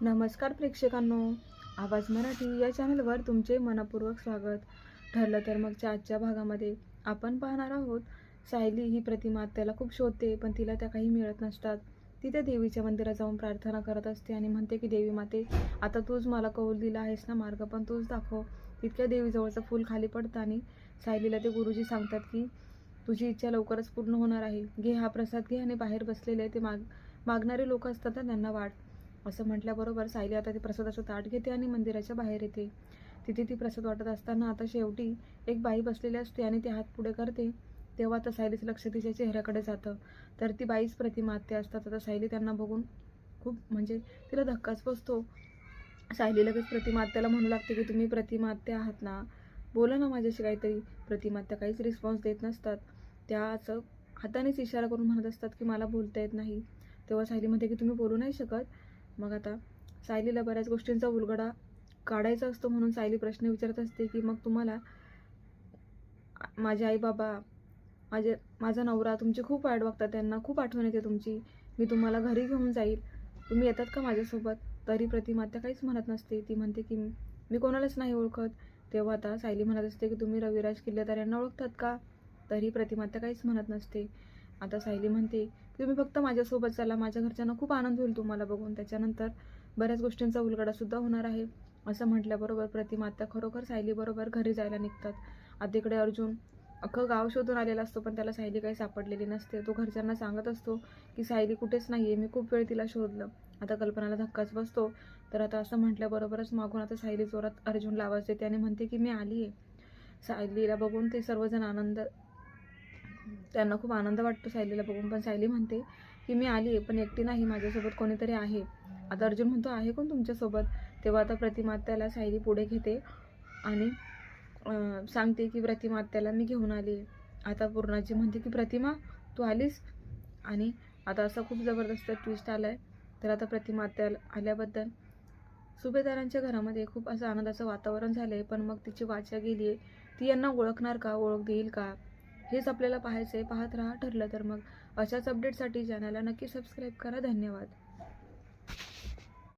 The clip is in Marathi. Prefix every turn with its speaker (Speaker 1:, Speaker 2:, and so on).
Speaker 1: नमस्कार प्रेक्षकांनो. आवाज मराठी या चॅनलवर तुमचे मनपूर्वक स्वागत. ठरलं तर मगच्या आजच्या भागामध्ये आपण पाहणार आहोत. सायली ही प्रतिमा त्याला खूप शोधते पण तिला त्या काही मिळत नसतात. ती त्या देवीच्या मंदिरात जाऊन प्रार्थना करत असते आणि म्हणते की देवी माते आता तूच मला कौल दिला आहेस ना मार्ग पण तूच दाखव. तितक्या देवीजवळचं फूल खाली पडतं आणि सायलीला ते गुरुजी सांगतात की तुझी इच्छा लवकरच पूर्ण होणार आहे. घे हा प्रसाद घे आणि बाहेर बसलेले ते माग मागणारे लोक असतात त्यांना वाट असं म्हटल्याबरोबर सायली आता ते प्रसादाचं ताट घेते आणि मंदिराच्या बाहेर येते. तिथे ती प्रसाद वाटत असताना आता शेवटी एक बाई बसलेली असते आणि ती हात पुढे करते. तेव्हा आता सायलीचं लक्ष तिच्या चेहऱ्याकडे जातं. तर ती बाईच प्रतिमा आत्या असतात. आता सायली त्यांना बघून खूप म्हणजे तिला धक्काच बसतो. सायली लगेच प्रतिमा आत्याला म्हणू लागते की तुम्ही प्रतिमा आत्या आहात ना? बोला ना माझ्याशी काहीतरी. प्रतिमा आत्या काहीच रिस्पॉन्स देत नसतात. त्या असं हातानेच इशारा करून म्हणत असतात की मला बोलता येत नाही. तेव्हा सायली म्हणते की तुम्ही बोलू नाही शकत. मग आता सायलीला बऱ्याच गोष्टींचा उलगडा काढायचा असतो म्हणून सायली प्रश्न विचारत असते की मग तुम्हाला माझे आई बाबा माझे माझा नवरा तुमची खूप वाईट बघतात त्यांना खूप आठवण येते तुमची. मी तुम्हाला घरी घेऊन जाईल. तुम्ही येतात का माझ्यासोबत? तरी प्रतिमात्या काहीच म्हणत नसते. ती म्हणते की मी कोणालाच नाही ओळखत. तेव्हा आता सायली म्हणत असते की तुम्ही रविराज किल्लेदार यांना ओळखतात का? तरी प्रतिमात्या काहीच म्हणत नसते. आता सायली म्हणते की तुम्ही फक्त माझ्यासोबत चला माझ्या घरच्यांना खूप आनंद होईल तुम्हाला बघून. त्याच्यानंतर बऱ्याच गोष्टींचा उलगडासुद्धा होणार आहे. असं म्हटल्याबरोबर प्रतिमा आता खरोखर सायलीबरोबर घरी जायला निघतात. आधीकडे अर्जुन अख्खं गाव शोधून आलेला असतो पण त्याला सायली काही सापडलेली नसते. तो घरच्यांना सांगत असतो की सायली कुठेच नाही आहे मी खूप वेळ तिला शोधलं. आता कल्पनाला धक्काच बसतो. तर आता असं म्हटल्याबरोबरच मागून आता सायली जोरात अर्जुनला आवाज देते आणि म्हणते की मी आली आहे सायलीला बघून ते सर्वजण आनंद त्यांना खूप आनंद वाटतो सायलीला बघून. पण सायली म्हणते की मी आली आहे पण एकटी नाही. माझ्यासोबत कोणीतरी आहे. आता अर्जुन म्हणतो आहे कोण तुमच्यासोबत? तेव्हा आता प्रतिमा त्याला सायली पुढे घेते आणि सांगते की प्रतिमा त्याला मी घेऊन आली. आता पूर्णाजी म्हणते की प्रतिमा तू आलीस? आणि आता असा खूप जबरदस्त ट्विस्ट आला आहे तर आता प्रतिमा त्याला आल्याबद्दल सुभेदारांच्या घरामध्ये खूप असं आनंदाचं वातावरण झालं आहे पण मग तिची वाचा गेली आहे ती यांना ओळखणार का? ओळख देईल का? हेच आपल्याला पाहायचं आहे पाहत राहा ठरलं तर मग. अशाच अपडेटसाठी चॅनलला नक्की सबस्क्राईब करा. धन्यवाद.